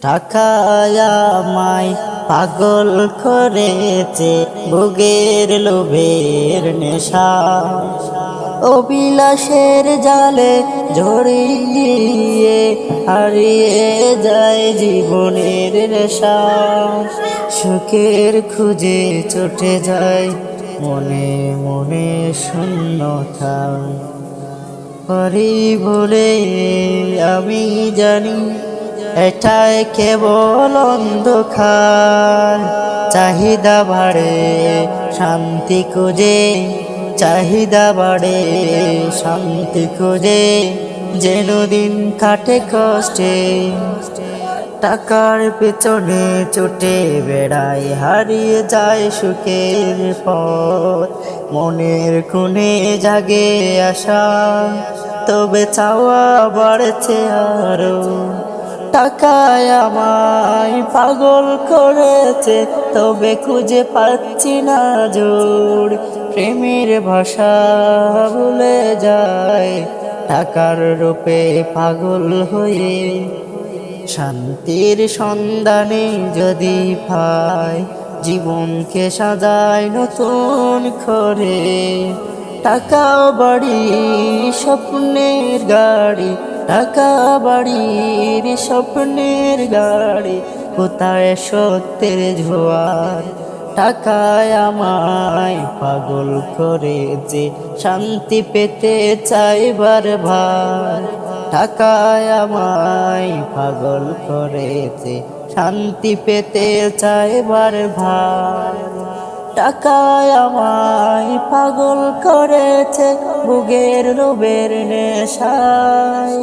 টাকায় আমায় পাগল করেছে ভোগের লোভের নেশা। অবিলাসের জালে জড়িয়ে হারিয়ে যায় জীবনের নেশা। সুখের খুঁজে চটে যায় মনে মনে শূন্যতা। পারি বলে, আমি জানি এটাই কেবল অন্ধকার। চাহিদা বাড়ে, শান্তি খুঁজে। চাহিদা বাড়ে, শান্তি খুঁজে। যেন দিন কাটে কষ্টে। টাকার পেছনে ছুটে বেড়ায় হারিয়ে যায় সুখের পথ। মনের খুনে জাগে আশা, তবে চাওয়া বাড়ছে আরও। টাকায় আমায় পাগল করেছে, তবে খুঁজে পাচ্ছি না জোর। প্রেমের ভাষা ভুলে যায়, টাকার রূপে পাগল হয়ে শান্তির সন্ধানে যদি পায় জীবনকে সাজায় নতুন করে। টাকা বাড়ি, স্বপ্নের গাড়ি টাকা বাড়ির স্বপ্নের গাড়ি, কোথায় সত্যের জোয়ার? টাকায় আমায় পাগল করে যে শান্তি পেতে চাই বারবার। টাকায় আমায় পাগল করেছে, শান্তি পেতে চাই বারবার। টাকায় আমায় পাগল করেছে বুগের লোবের নেশায়।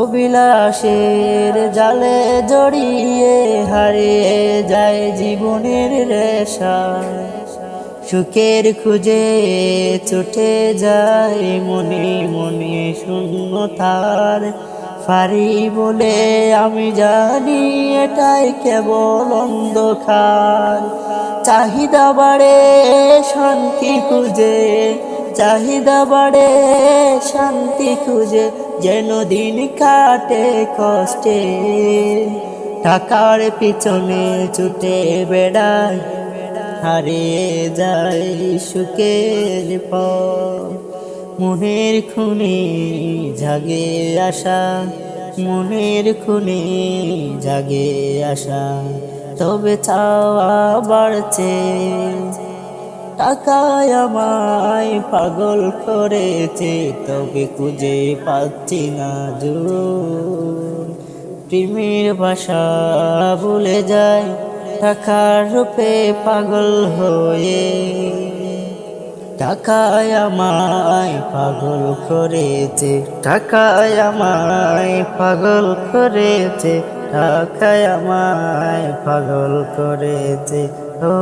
অবিলাসের জালে জড়িয়ে হারিয়ে যায় জীবনের রেশায়। সুখের খুঁজে ছুটে যায় মনে মনে শূন্যতার। ফারি বলে আমি জানি এটাই কেবল অন্ধকার। চাহিদা বাড়ে, শান্তি খুঁজে। চাহিদা বাড়ে, শান্তি খুঁজে, যেন দিন কাটে কষ্টে। টাকার পিছনে ছুটে বেড়ায় হারিয়ে যায় সুখের মনের খুনে জাগে আসা মনের খুনে জাগে আসা তবে চাওয়া বাড়ছে টাকায় আমায় পাগল করেছে, তবে খুঁজে পাচ্ছি না জোর প্রেমের ভাষা ভুলে যায়, টাকার রূপে পাগল হয়ে। টাকায় আমায় পাগল করেছে, টাকায় আমায় পাগল করেছে। টাকায় আমায় পাগল করেছে। ও